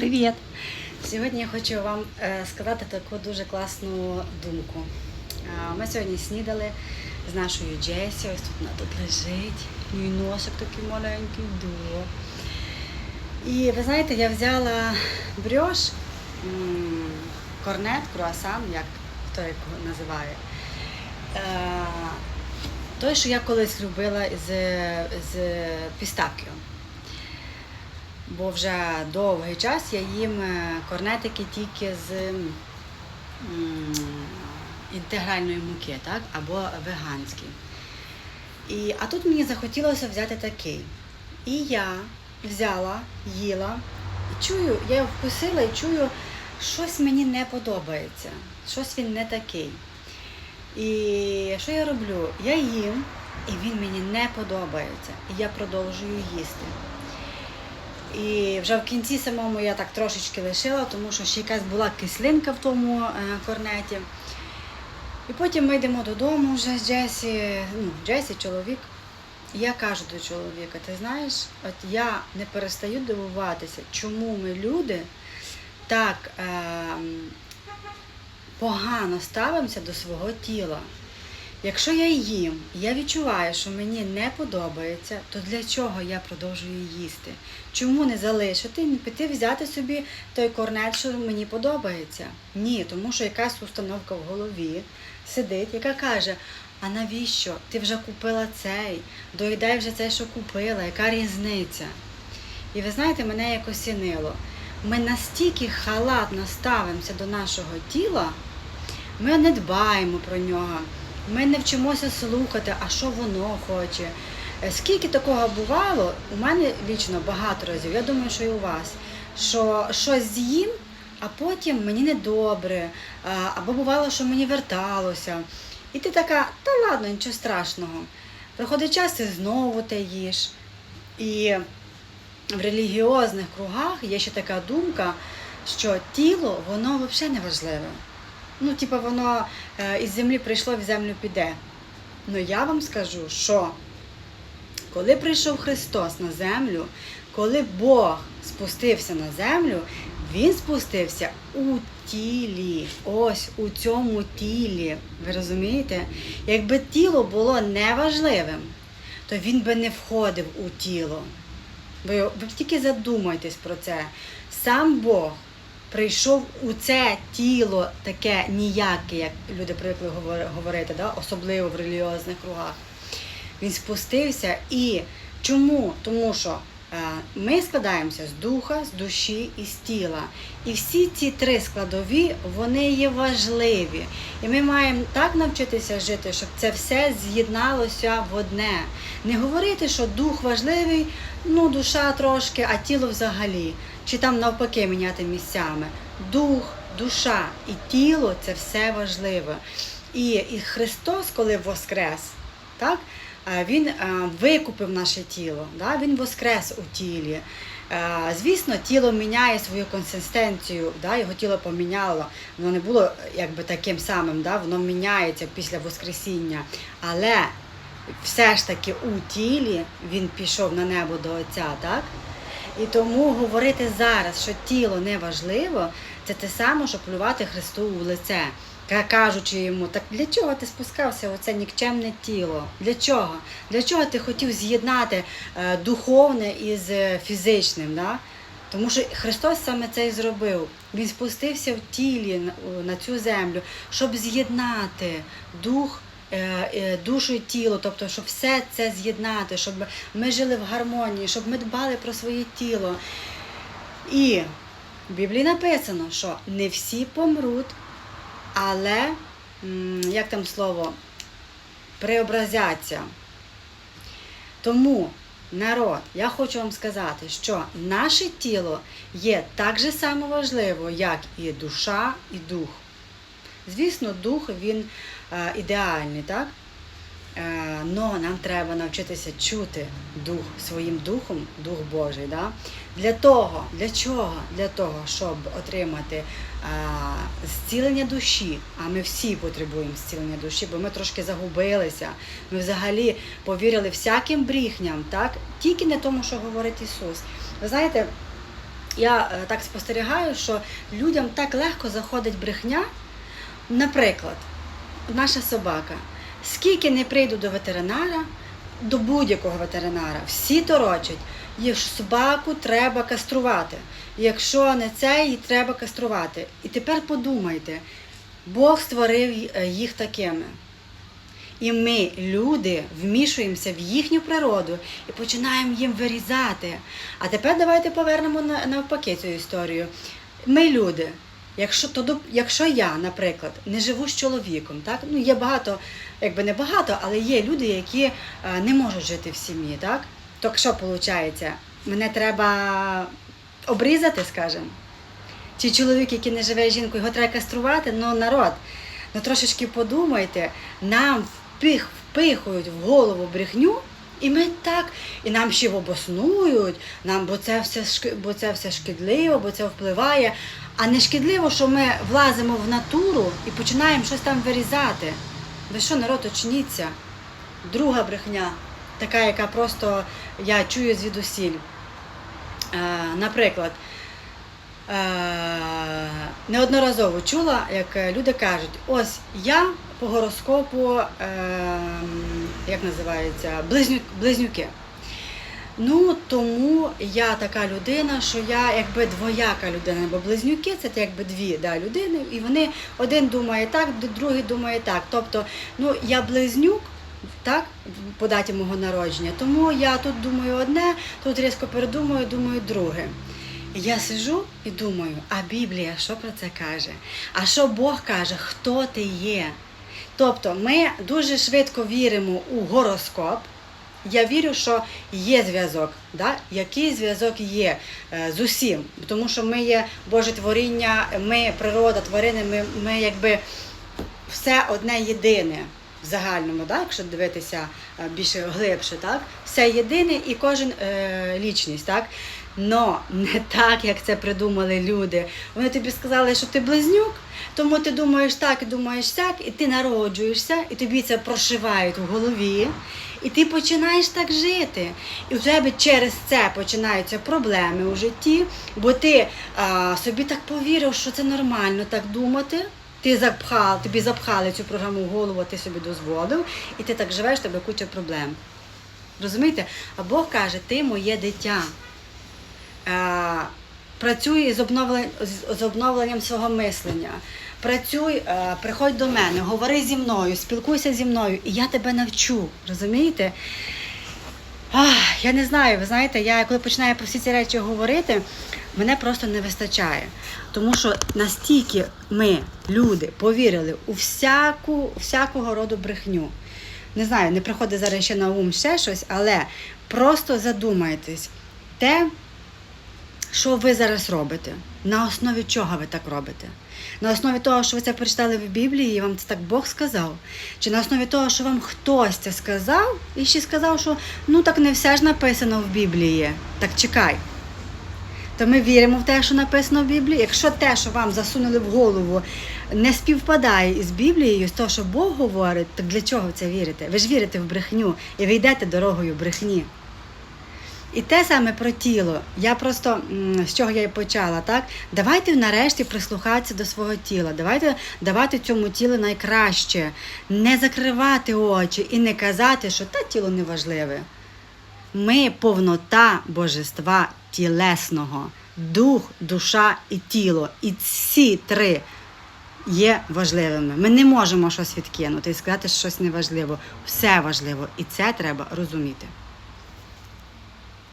Привіт! Сьогодні я хочу вам е, сказати таку дуже класну думку. Е, Ми сьогодні снідали з нашою Джесі. Ось тут вона тут лежить. Мій носик такий маленький до. І ви знаєте, я взяла брьош, корнет, круасан, як хто його називає. Е, Той, що я колись любила з, з пістакіо бо вже довгий час я їм е, корнетики тільки з інтегральної муки, так? або веганські. І, а тут мені захотілося взяти такий. І я взяла, їла, чую, я його вкусила і чую, щось мені не подобається, щось він не такий. І що я роблю? Я їм, і він мені не подобається. І я продовжую їсти. І вже в кінці самому я так трошечки лишила, тому що ще якась була кислинка в тому е, корнеті. І потім ми йдемо додому вже з Джесі, ну, Джесі, чоловік. Я кажу до чоловіка, ти знаєш, от я не перестаю дивуватися, чому ми люди так е, погано ставимося до свого тіла. Якщо я їм, я відчуваю, що мені не подобається, то для чого я продовжую їсти? Чому не залишити, не піти взяти собі той корнет, що мені подобається? Ні, тому що якась установка в голові сидить, яка каже: а навіщо? Ти вже купила цей, доїдай вже це, що купила, яка різниця? І ви знаєте, мене як осінило. Ми настільки халатно ставимося до нашого тіла, ми не дбаємо про нього. Ми не вчимося слухати, а що воно хоче. Е, Скільки такого бувало, у мене лічно багато разів, я думаю, що і у вас, що щось з'їм, а потім мені недобре, або бувало, що мені верталося. І ти така, та ладно, нічого страшного. Проходить час і знову те їш. І в релігіозних кругах є ще така думка, що тіло, воно взагалі не важливе. Ну, типу, воно е, із землі прийшло, в землю піде. Ну я вам скажу, що коли прийшов Христос на землю, коли Бог спустився на землю, Він спустився у тілі. Ось у цьому тілі. Ви розумієте? Якби тіло було неважливим, то він би не входив у тіло. Ви, ви тільки задумайтесь про це. Сам Бог прийшов у це тіло таке ніяке, як люди привикли говорити, да? особливо в релігіозних кругах. Він спустився і чому? Тому що е, ми складаємося з духа, з душі і з тіла. І всі ці три складові вони є важливі. І ми маємо так навчитися жити, щоб це все з'єдналося в одне. Не говорити, що дух важливий, ну душа трошки, а тіло взагалі. Чи там навпаки міняти місцями. Дух, душа і тіло це все важливе. І, і Христос, коли воскрес, так, е, Він е, викупив наше тіло, да? Він воскрес у тілі. Е, Звісно, тіло міняє свою консистенцію, да? його тіло поміняло, воно не було якби таким самим, да? воно міняється після Воскресіння. Але все ж таки у тілі він пішов на небо до Отця, так? І тому говорити зараз, що тіло не важливо, це те саме, що плювати Христу у лице, кажучи йому, так для чого ти спускався в оце нікчемне тіло? Для чого? Для чого ти хотів з'єднати е, духовне із фізичним? Да? Тому що Христос саме це і зробив. Він спустився в тілі на- цю землю, щоб з'єднати дух душу і тіло, тобто, щоб все це з'єднати, щоб ми жили в гармонії, щоб ми дбали про своє тіло. І в Біблії написано, що не всі помруть, але, як там слово, преобразяться. Тому, народ, я хочу вам сказати, що наше тіло є так же само важливо, як і душа, і дух. Звісно, дух він е, ідеальний, так? Е, но нам треба навчитися чути дух своїм духом, дух Божий. Да? Для того, для чого? Для того, щоб отримати е, зцілення душі. А ми всі потребуємо зцілення душі, бо ми трошки загубилися. Ми взагалі повірили всяким брехням, так? Тільки не тому, що говорить Ісус. Ви знаєте, я так спостерігаю, що людям так легко заходить брехня. Наприклад, наша собака. Скільки не прийду до ветеринара, до будь-якого ветеринара, всі торочать, їх собаку треба каструвати. Якщо не це, її треба каструвати. І тепер подумайте, Бог створив е, їх такими. І ми, люди, вмішуємося в їхню природу і починаємо їм вирізати. А тепер давайте повернемо навпаки цю історію. Ми люди. Якщо, то, якщо я, наприклад, не живу з чоловіком, так? Ну, є багато, якби не багато, але є люди, які е, не можуть жити в сім'ї, так? То що виходить? Мене треба обрізати, скажімо. Чи чоловік, який не живе з жінкою, його треба каструвати, ну народ, ну трошечки подумайте, нам впих, впихують в голову брехню, і ми так, і нам ще обоснують, нам, бо це все бо це все шкідливо, бо це впливає. А не шкідливо, що ми влазимо в натуру і починаємо щось там вирізати. Ви що, народ, очніться? Друга брехня, така, яка просто я чую звідусіль. Е, наприклад, неодноразово чула, як е, люди кажуть, ось я по гороскопу, е, як називається, близнюки. Ну, тому я така людина, що я якби двояка людина, бо близнюки це якби дві да, людини, і вони один думає так, другий думає так. Тобто, ну я близнюк, так, по даті мого народження, тому я тут думаю одне, тут різко передумаю, думаю друге. Я сижу і думаю, а Біблія що про це каже? А що Бог каже, хто ти є? Тобто ми дуже швидко віримо у гороскоп. Я вірю, що є зв'язок. Да? Який зв'язок є е, з усім? Тому що ми є Боже творіння, ми природа, тварини, ми, ми якби все одне єдине в загальному, да? якщо дивитися е, більше глибше, так? все єдине і кожен е, лічність. Так? Но не так, як це придумали люди. Вони тобі сказали, що ти близнюк, тому ти думаєш так і думаєш так, і ти народжуєшся, і тобі це прошивають в голові, і ти починаєш так жити. І у тебе через це починаються проблеми у житті, бо ти а, собі так повірив, що це нормально так думати. Ти запхав, тобі запхали цю програму в голову, ти собі дозволив, і ти так живеш, в тебе куча проблем. Розумієте? А Бог каже, ти моє дитя. Е, працюй з, обновлен... з- з обновленням свого мислення. Працюй, е, приходь до мене, говори зі мною, спілкуйся зі мною, і я тебе навчу. Розумієте? Ах, я не знаю, ви знаєте, я коли починаю про всі ці речі говорити, мене просто не вистачає. Тому що настільки ми, люди, повірили у всяку, всякого роду брехню. Не знаю, не приходить зараз ще на ум ще щось, але просто задумайтесь, те, що ви зараз робите? На основі чого ви так робите? На основі того, що ви це прочитали в Біблії, і вам це так Бог сказав? Чи на основі того, що вам хтось це сказав, і ще сказав, що ну так не все ж написано в Біблії. Так чекай. То ми віримо в те, що написано в Біблії. Якщо те, що вам засунули в голову, не співпадає із Біблією, з того, що Бог говорить, то для чого в це вірите? Ви ж вірите в брехню і ви йдете дорогою брехні. І те саме про тіло. Я просто з чого я і почала, так? Давайте нарешті прислухатися до свого тіла. Давайте давати цьому тілу найкраще, не закривати очі і не казати, що та тіло не важливе. Ми повнота божества тілесного, дух, душа і тіло. І ці три є важливими. Ми не можемо щось відкинути і сказати, що щось неважливо. Все важливо, і це треба розуміти.